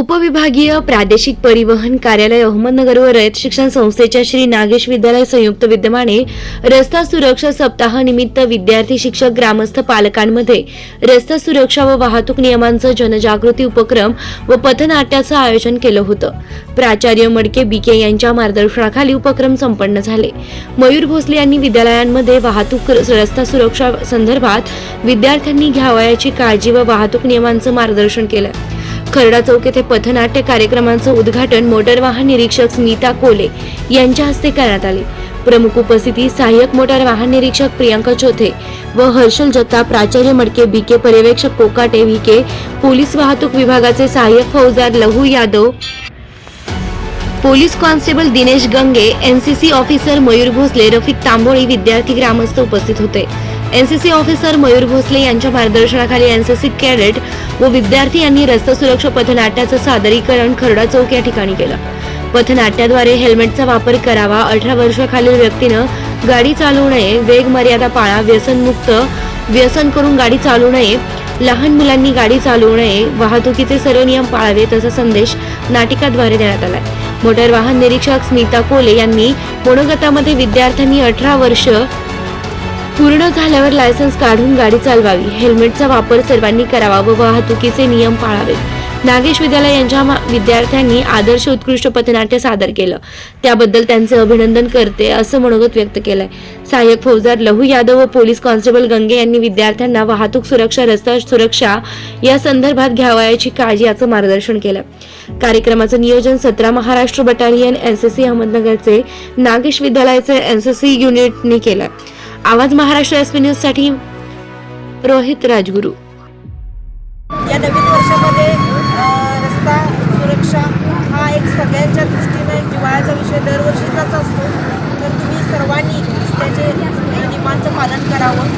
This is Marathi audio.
उपविभागीय प्रादेशिक परिवहन कार्यालय अहमदनगर व रयत शिक्षण संस्थेच्या श्री नागेश विद्यालय संयुक्त विद्यमाने रस्ता सुरक्षा सप्ताह निमित्त विद्यार्थी शिक्षक ग्रामस्थ पालकांमध्ये रस्ता सुरक्षा व वाहतूक नियमांचं जनजागृती उपक्रम व पथनाट्याचं आयोजन केलं होतं. प्राचार्य मडके बीके यांच्या मार्गदर्शनाखाली उपक्रम संपन्न झाले. मयूर भोसले यांनी विद्यालयांमध्ये वाहतूक रस्ता सुरक्षा संदर्भात विद्यार्थ्यांनी घ्यावयाची काळजी व वाहतूक नियमांचं मार्गदर्शन केलं. खरडा चौक येथे पथनाट्य कार्यक्रमांचं उद्घाटन मोटर वाहन निरीक्षक स्मिता कोले यांच्या हस्ते करण्यात आले. प्रमुख उपस्थिती सहाय्यक मोटार वाहन निरीक्षक प्रियांका चोथे व हर्षल जगताप प्राचार्य मडके बीके पर्यवेक्षक कोकाटे व्हीके पोलीस वाहतूक विभागाचे सहाय्यक फौजदार Lahu Yadav police constable Dinesh Gange NCC officer Mayur Bhosale Rafiq Tamboli विद्यार्थी ग्रामस्थ उपस्थित होते. एनसीसी ऑफिसर मयूर भोसले यांच्या मार्गदर्शनाखाली एनसीसी कॅडेट व विद्यार्थी यांनी रस्ता सुरक्षा पथनाट्याचं सादरीकरण खरडा चौक या ठिकाणी केलं. पथनाट्याद्वारे हेल्मेटचा वापर करावा अठरा वर्षाखालील व्यक्तीनं गाडी चालवू नये वेग मर्यादा पाळा व्यसनमुक्त व्यसन करून गाडी चालवू नये लहान मुलांनी गाडी चालवू नये वाहतुकीचे सर्व नियम पाळावेत असा संदेश नाटिकाद्वारे देण्यात आलाय. मोटार वाहन निरीक्षक स्मिता कोले यांनी मनोगतामध्ये विद्यार्थ्यांनी अठरा वर्ष पूर्ण झाल्यावर लायसन्स काढून गाडी चालवावी. हेल्मेटचा वापर सर्वांनी करावा व वाहतुकीचे नियम पाळावेत नागेश विद्यालय यांच्या विद्यार्थ्यांनी आदर्श उत्कृष्ट पथनाट्य सादर केलं. त्याबद्दल त्यांचे अभिनंदन करते असं मनोगत व्यक्त केलंय. सहाय्यक फौजदार लहू यादव व पोलीस कॉन्स्टेबल गंगे यांनी विद्यार्थ्यांना वाहतूक सुरक्षा रस्ता सुरक्षा या संदर्भात घ्यावयाची काळजी याचं मार्गदर्शन केलं. कार्यक्रमाचं नियोजन सतरा महाराष्ट्र बटालियन एनसीसी अहमदनगरचे नागेश विद्यालयाचे एनसीसी युनिटने केलं. आवाज महाराष्ट्र एस न्यूजसाठी रोहित राजगुरू. या नवीन वर्षामध्ये रस्ता सुरक्षा हा एक सगळ्यांच्या दृष्टीने जिवाळ्याचा विषय. दरवर्षीचाच असतो. तर तुम्ही सर्वांनी रस्त्याचे नियमांचं पालन करावं.